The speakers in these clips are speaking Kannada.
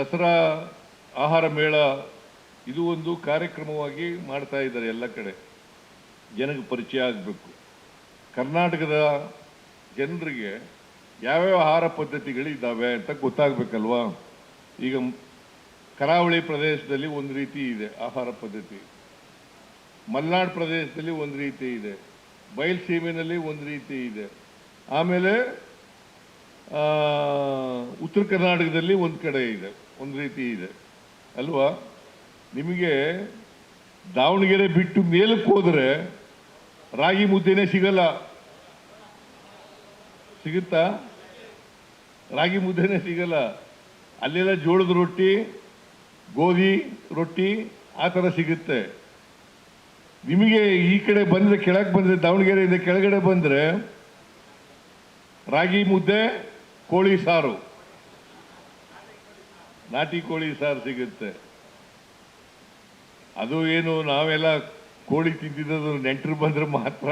ದಸರಾ ಆಹಾರ ಮೇಳ ಇದು ಒಂದು ಕಾರ್ಯಕ್ರಮವಾಗಿ ಮಾಡ್ತಾ ಇದ್ದಾರೆ ಎಲ್ಲ ಕಡೆ. ಜನಕ್ಕೆ ಪರಿಚಯ ಆಗಬೇಕು. ಕರ್ನಾಟಕದ ಜನರಿಗೆ ಯಾವ್ಯಾವ ಆಹಾರ ಪದ್ಧತಿಗಳಿದ್ದಾವೆ ಅಂತ ಗೊತ್ತಾಗಬೇಕಲ್ವಾ? ಈಗ ಕರಾವಳಿ ಪ್ರದೇಶದಲ್ಲಿ ಒಂದು ರೀತಿ ಇದೆ ಆಹಾರ ಪದ್ಧತಿ. ಮಲೆನಾಡು ಪ್ರದೇಶದಲ್ಲಿ ಒಂದು ರೀತಿ ಇದೆ. ಬಯಲುಸೀಮೆಯಲ್ಲಿ ಒಂದು ರೀತಿ ಇದೆ. ಆಮೇಲೆ ಉತ್ತರ ಕರ್ನಾಟಕದಲ್ಲಿ ಒಂದು ಕಡೆ ಇದೆ, ಒಂದು ರೀತಿ ಇದೆ. ಅಲ್ವಾ? ನಿಮಗೆ ದಾವಣಗೆರೆ ಬಿಟ್ಟು ಮೇಲಕ್ಕೆ ಹೋದರೆ ರಾಗಿ ಮುದ್ದೆನೇ ಸಿಗಲ್ಲ. ಸಿಗುತ್ತಾ? ರಾಗಿ ಮುದ್ದೆನೇ ಸಿಗಲ್ಲ. ಅಲ್ಲೆಲ್ಲ ಜೋಳದ ರೊಟ್ಟಿ, ಗೋಧಿ ರೊಟ್ಟಿ ಆ ಥರ ಸಿಗುತ್ತೆ. ನಿಮಗೆ ಈ ಕಡೆ ಬಂದರೆ, ಕೆಳಗೆ ಬಂದರೆ, ದಾವಣಗೆರೆಯಿಂದ ಕೆಳಗಡೆ ಬಂದರೆ ರಾಗಿ ಮುದ್ದೆ ಕೋಳಿ ಸಾರು. ನಾಟಿ ಕೋಳಿ ಸಾರು ಸಿಗುತ್ತೆ. ಅದು ಏನು, ನಾವೆಲ್ಲ ಕೋಳಿ ತಿಂತಿದ್ದು ನೆಂಟರು ಬಂದ್ರೆ ಮಾತ್ರ.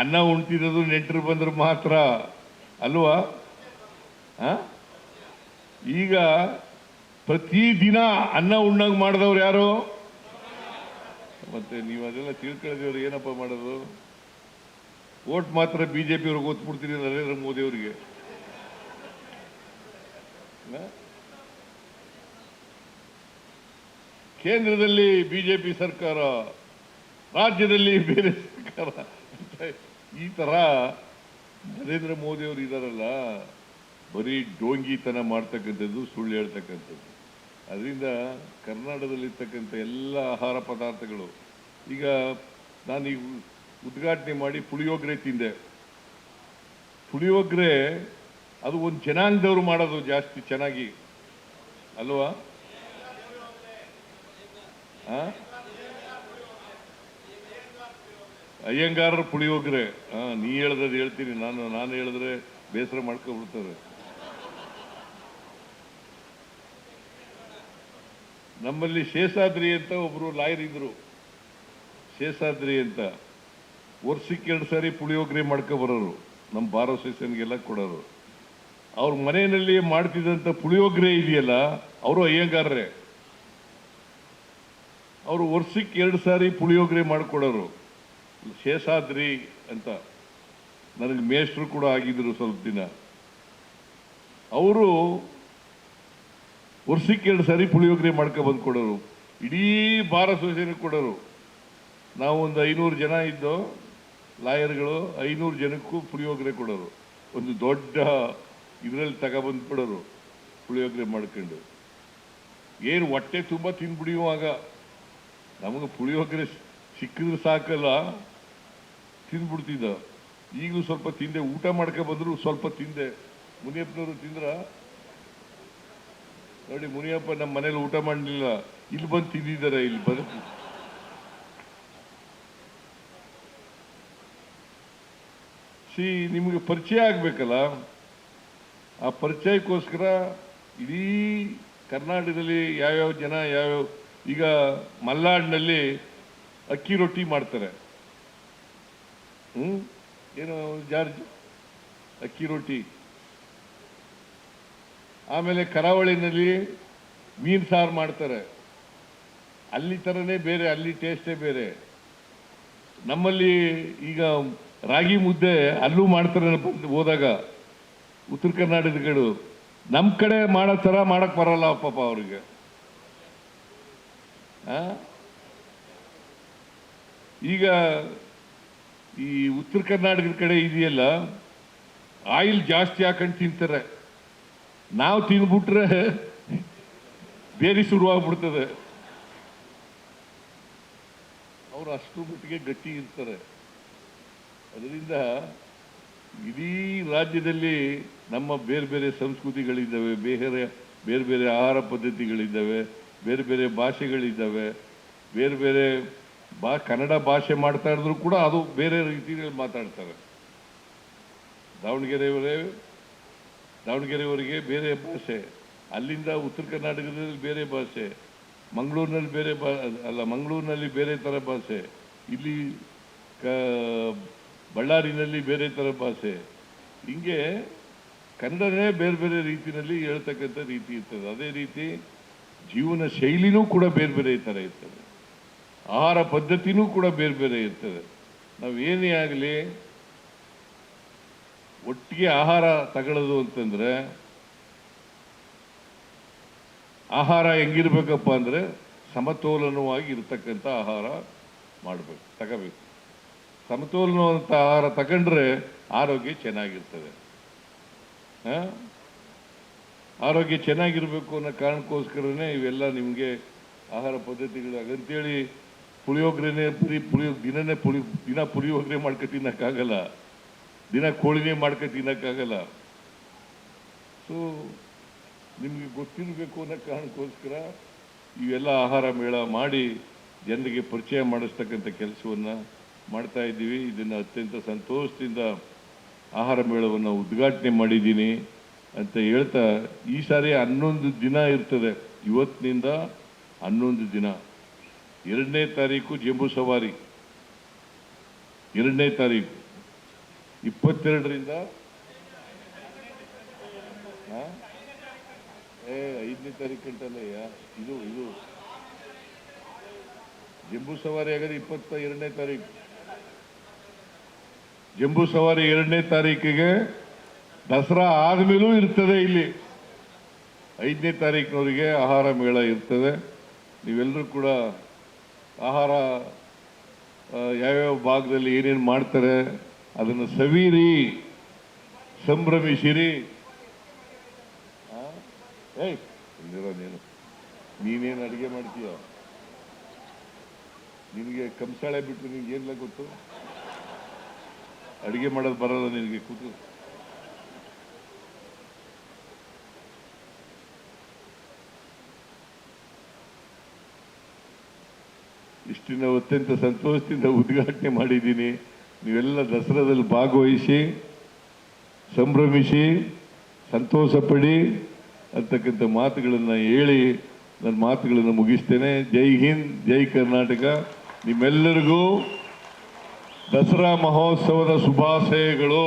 ಅನ್ನ ಉಣ್ತಿದ್ದು ನೆಂಟರು ಬಂದ್ರೆ ಮಾತ್ರ. ಅಲ್ವಾ? ಈಗ ಪ್ರತಿ ದಿನ ಅನ್ನ ಉಣ್ಣಂಗ್ ಮಾಡಿದವ್ರು ಯಾರು? ಮತ್ತೆ ನೀವು ಅದೆಲ್ಲ ತಿಳ್ಕೊಳ್ಳೋದವ್ರು ಏನಪ್ಪ ಮಾಡೋದು? ಓಟ್ ಮಾತ್ರ ಬಿಜೆಪಿ ಅವ್ರಿಗೆ ಓದ್ಬಿಡ್ತೀರಿ ನರೇಂದ್ರ ಮೋದಿ ಅವರಿಗೆ. ಕೇಂದ್ರದಲ್ಲಿ ಬಿಜೆಪಿ ಸರ್ಕಾರ, ರಾಜ್ಯದಲ್ಲಿ ಬೇರೆ ಸರ್ಕಾರ ಈ ತರ ನರೇಂದ್ರ ಮೋದಿ ಅವರು ಇದಾರಲ್ಲ, ಬರೀ ಡೋಂಗಿತನ ಮಾಡ್ತಕ್ಕಂಥದ್ದು, ಸುಳ್ಳು ಹೇಳ್ತಕ್ಕಂಥದ್ದು. ಅದರಿಂದ ಕರ್ನಾಟಕದಲ್ಲಿರ್ತಕ್ಕಂಥ ಎಲ್ಲ ಆಹಾರ ಪದಾರ್ಥಗಳು, ಈಗ ನಾನು ಈಗ ಉದ್ಘಾಟನೆ ಮಾಡಿ ಪುಳಿಯೋಗ್ರೆ ತಿಂದೆ. ಪುಳಿಯೋಗ್ರೆ ಅದು ಒಂದು ಜನಾಂಗದವರು ಮಾಡೋದು ಜಾಸ್ತಿ ಚೆನ್ನಾಗಿ. ಅಲ್ವಾ? ಅಯ್ಯಂಗಾರರ ಪುಳಿಯೋಗರೆ. ಹಾ ನೀ ಹೇಳ್ದದ್ ಹೇಳ್ತೀನಿ. ನಾನು ನಾನು ಹೇಳಿದ್ರೆ ಬೇಸರ ಮಾಡ್ಕೊಬಿಡ್ತಾರೆ. ನಮ್ಮಲ್ಲಿ ಶೇಷಾದ್ರಿ ಅಂತ ಒಬ್ರು ಲಾಯರ್ ಇದ್ರು. ಶೇಷಾದ್ರಿ ಅಂತ. ವರ್ಷಕ್ಕೆ ಎರಡು ಸಾರಿ ಪುಳಿಯೋಗರೆ ಮಾಡ್ಕೊ ಬರೋರು, ನಮ್ಮ ಬಾರ ಅಸೋಸಿಯೇಷನ್ಗೆಲ್ಲ ಕೊಡೋರು. ಅವ್ರ ಮನೆಯಲ್ಲಿ ಮಾಡ್ತಿದ್ದಂಥ ಪುಳಿಯೋಗರೆ ಇದೆಯಲ್ಲ, ಅವರು ಅಯ್ಯಂಗಾರ್ರೆ. ಅವರು ವರ್ಷಕ್ಕೆ ಎರಡು ಸಾರಿ ಪುಳಿಯೋಗರೆ ಮಾಡಿಕೊಡೋರು. ಶೇಷಾದ್ರಿ ಅಂತ. ನನಗೆ ಮೇಷ್ಟ್ರು ಕೂಡ ಆಗಿದ್ದರು ಸ್ವಲ್ಪ ದಿನ. ಅವರು ವರ್ಷಕ್ಕೆ ಎರಡು ಸಾರಿ ಪುಳಿಯೋಗರೆ ಮಾಡ್ಕೊ ಬಂದು ಕೊಡೋರು ಇಡೀ ಭಾರ ಅಸೋಸಿಯೇಷನ್ ಕೊಡೋರು. ನಾವು ಒಂದು ಐನೂರು ಜನ ಇದ್ದೋ ಲಾಯರ್ಗಳು ಐನೂರು ಜನಕ್ಕೂ ಪುಳಿಯೋಗರೆ ಕೊಡೋರು. ಒಂದು ದೊಡ್ಡ ಇದರಲ್ಲಿ ತಗೊಬಂದು ಬಿಡೋರು ಪುಳಿಯೋಗರೆ ಮಾಡ್ಕೊಂಡು. ಏನು ಹೊಟ್ಟೆ ತುಂಬ ತಿಂದ್ಬಿಡಿಯುವಾಗ ನಮಗೆ ಪುಳಿಯೋಗರೆ ಸಿಕ್ಕಿದ್ರೆ ಸಾಕಲ್ಲ. ತಿಂದ್ಬಿಡ್ತಿದ್ದ ಈಗಲೂ ಸ್ವಲ್ಪ ತಿಂದೆ, ಊಟ ಬಂದ್ರು ಸ್ವಲ್ಪ ತಿಂದೆ. ಮುನಿಯಪ್ಪನವರು ತಿಂದ್ರ? ನೋಡಿ ಮುನಿಯಪ್ಪ ನಮ್ಮ ಮನೇಲಿ ಊಟ ಮಾಡಲಿಲ್ಲ. ಇಲ್ಲಿ ಬಂದು ತಿಂದಿದ್ದಾರೆ, ಇಲ್ಲಿ ಬಂದು. ಸಿ ನಿಮಗೆ ಪರಿಚಯ ಆಗಬೇಕಲ್ಲ? ಆ ಪರಿಚಯಕ್ಕೋಸ್ಕರ ಇಡೀ ಕರ್ನಾಟಕದಲ್ಲಿ ಯಾವ್ಯಾವ ಜನ, ಯಾವ್ಯಾವ, ಈಗ ಮಲ್ನಾಡಿನಲ್ಲಿ ಅಕ್ಕಿ ರೊಟ್ಟಿ ಮಾಡ್ತಾರೆ. ಹ್ಮ್? ಏನು ಜಾರ್ಜ್? ಅಕ್ಕಿ ರೊಟ್ಟಿ. ಆಮೇಲೆ ಕರಾವಳಿನಲ್ಲಿ ಮೀನ್ ಸಾರು ಮಾಡ್ತಾರೆ. ಅಲ್ಲಿ ಥರನೇ ಬೇರೆ, ಅಲ್ಲಿ ಟೇಸ್ಟೇ ಬೇರೆ. ನಮ್ಮಲ್ಲಿ ಈಗ ರಾಗಿ ಮುದ್ದೆ ಅಲ್ಲೂ ಮಾಡ್ತಾರೆ ಬಂದು ಹೋದಾಗ ಉತ್ತರ ಕರ್ನಾಟಕದ ಕಡೆ ನಮ್ಮ ಕಡೆ ಮಾಡೋ ಥರ ಮಾಡಕ್ಕೆ ಬರಲ್ಲ ಪಾಪ ಅವ್ರಿಗೆ? ಈಗ ಈ ಉತ್ತರ ಕರ್ನಾಟಕದ ಕಡೆ ಇದೆಯಲ್ಲ, ಆಯಿಲ್ ಜಾಸ್ತಿ ಹಾಕೊಂಡು ತಿಂತಾರೆ. ನಾವು ತಿಂದ್ಬಿಟ್ರೆ ಬೇರೆ ಶುರುವಾಗ್ಬಿಡ್ತದೆ. ಅವರು ಅಷ್ಟು ಮಟ್ಟಿಗೆ ಗಟ್ಟಿ ಇರ್ತಾರೆ. ಅದರಿಂದ ಇಡೀ ರಾಜ್ಯದಲ್ಲಿ ನಮ್ಮ ಬೇರೆ ಬೇರೆ ಸಂಸ್ಕೃತಿಗಳಿದ್ದಾವೆ, ಬೇರೆ ಬೇರೆ ಬೇರೆ ಆಹಾರ ಪದ್ಧತಿಗಳಿದ್ದಾವೆ, ಬೇರೆ ಬೇರೆ ಭಾಷೆಗಳಿದ್ದಾವೆ, ಬೇರೆ ಬೇರೆ ಬಾ, ಕನ್ನಡ ಭಾಷೆ ಮಾಡ್ತಾ ಇದ್ರು ಕೂಡ ಅದು ಬೇರೆ ರೀತಿಯಲ್ಲಿ ಮಾತಾಡ್ತಾರೆ. ದಾವಣಗೆರೆಯವರೇ, ದಾವಣಗೆರೆಯವರಿಗೆ ಬೇರೆ ಭಾಷೆ, ಅಲ್ಲಿಂದ ಉತ್ತರ ಕರ್ನಾಟಕದಲ್ಲಿ ಬೇರೆ ಭಾಷೆ, ಮಂಗಳೂರಿನಲ್ಲಿ ಬೇರೆ ಅಲ್ಲ, ಮಂಗಳೂರಿನಲ್ಲಿ ಬೇರೆ ಥರ ಭಾಷೆ, ಇಲ್ಲಿ ಬಳ್ಳಾರಿನಲ್ಲಿ ಬೇರೆ ಥರ ಭಾಷೆ. ಹಿಂಗೆ ಕನ್ನಡನೇ ಬೇರೆ ಬೇರೆ ರೀತಿಯಲ್ಲಿ ಹೇಳ್ತಕ್ಕಂಥ ರೀತಿ ಇರ್ತದೆ. ಅದೇ ರೀತಿ ಜೀವನ ಶೈಲಿನೂ ಕೂಡ ಬೇರೆ ಬೇರೆ ಥರ ಇರ್ತದೆ. ಆಹಾರ ಪದ್ಧತಿನೂ ಕೂಡ ಬೇರೆ ಬೇರೆ ಇರ್ತದೆ. ನಾವು ಏನೇ ಆಗಲಿ ಒಟ್ಟಿಗೆ ಆಹಾರ ತಗೊಳ್ಳೋದು ಅಂತಂದ್ರೆ ಆಹಾರ ಹೆಂಗಿರ್ಬೇಕಪ್ಪ ಅಂದರೆ ಸಮತೋಲನವಾಗಿ ಇರತಕ್ಕಂಥ ಆಹಾರ ಮಾಡಬೇಕು, ತಗೋಬೇಕು. ಸಮತೋಲನವಂತ ಆಹಾರ ತಗೊಂಡ್ರೆ ಆರೋಗ್ಯ ಚೆನ್ನಾಗಿರ್ತದೆ? ಆರೋಗ್ಯ ಚೆನ್ನಾಗಿರಬೇಕು ಅನ್ನೋ ಕಾರಣಕ್ಕೋಸ್ಕರನೇ ಇವೆಲ್ಲ ನಿಮಗೆ ಆಹಾರ ಪದ್ಧತಿಗಳು. ಅಂತೇಳಿ ಪುಳಿಯೋಗ್ರೆನೇ ಪುರಿ, ಪುಳಿಯೋ ದಿನನೇ ಪುಳಿ, ದಿನ ಪುಳಿಯೋಗ್ರೆ ಮಾಡ್ಕೊ ತಿನ್ನೋಕ್ಕಾಗಲ್ಲ. ದಿನ ಕೋಳಿನೇ ಮಾಡ್ಕೊ ತಿನ್ನೋಕ್ಕಾಗಲ್ಲ. ಸೊ ನಿಮಗೆ ಗೊತ್ತಿರಬೇಕು ಅನ್ನೋ ಕಾರಣಕ್ಕೋಸ್ಕರ ಇವೆಲ್ಲ ಆಹಾರ ಮೇಳ ಮಾಡಿ ಜನರಿಗೆ ಪರಿಚಯ ಮಾಡಿಸ್ತಕ್ಕಂಥ ಕೆಲಸವನ್ನ ಮಾಡ್ತಾ ಇದ್ದೀವಿ. ಇದನ್ನು ಅತ್ಯಂತ ಸಂತೋಷದಿಂದ ಆಹಾರ ಮೇಳವನ್ನು ಉದ್ಘಾಟನೆ ಮಾಡಿದ್ದೀನಿ ಅಂತ ಹೇಳ್ತಾ ಈ ಸಾರಿ ಹನ್ನೊಂದು ದಿನ ಇರ್ತದೆ. ಇವತ್ತಿನಿಂದ ಹನ್ನೊಂದು ದಿನ. ಎರಡನೇ ತಾರೀಕು ಜಂಬೂ ಸವಾರಿ. ಎರಡನೇ ತಾರೀಕು. ಇಪ್ಪತ್ತೆರಡರಿಂದ? ಏ, ಐದನೇ ತಾರೀಕು ಅಂತಲ್ಲ ಇದು ಇದು. ಜಂಬೂ ಸವಾರಿ ಆಗದೆ ಇಪ್ಪತ್ತ ಎರಡನೇ ತಾರೀಕು. ಜಂಬೂ ಸವಾರಿ ಎರಡನೇ ತಾರೀಕಿಗೆ ದಸರಾ ಆದ್ಮೇಲೂ ಇರ್ತದೆ ಇಲ್ಲಿ. ಐದನೇ ತಾರೀಕಿನವರಿಗೆ ಆಹಾರ ಮೇಳ ಇರ್ತದೆ. ನೀವೆಲ್ಲರೂ ಕೂಡ ಆಹಾರ ಯಾವ್ಯಾವ ಭಾಗದಲ್ಲಿ ಏನೇನು ಮಾಡ್ತಾರೆ ಅದನ್ನು ಸವೀರಿ, ಸಂಭ್ರಮಿಸಿರಿ? ಏಯ್, ಇಲ್ಲಿರೋ ನೀನು. ನೀನೇನು ಅಡುಗೆ ಮಾಡ್ತೀಯೋ? ನಿನಗೆ ಕಂಸಾಳೆ ಬಿಟ್ಟು ನಿಮಗೆ ಏನಿಲ್ಲ ಗೊತ್ತು? ಅಡಿಗೆ ಮಾಡೋದು ಬರಲ್ಲ ನಿನಗೆ ಕೂತು ಇಷ್ಟಿನ ಅತ್ಯಂತ ಸಂತೋಷದಿಂದ ಉದ್ಘಾಟನೆ ಮಾಡಿದ್ದೀನಿ. ನೀವೆಲ್ಲ ದಸರಾದಲ್ಲಿ ಭಾಗವಹಿಸಿ, ಸಂಭ್ರಮಿಸಿ ಸಂತೋಷ ಪಡಿ ಅಂತಕ್ಕಂಥ ಮಾತುಗಳನ್ನು ಹೇಳಿ, ನನ್ನ ಮಾತುಗಳನ್ನು ಮುಗಿಸ್ತೇನೆ. ಜೈ ಹಿಂದ್, ಜೈ ಕರ್ನಾಟಕ. ನಿಮ್ಮೆಲ್ಲರಿಗೂ ದಸರಾ ಮಹೋತ್ಸವದ ಶುಭಾಶಯಗಳು.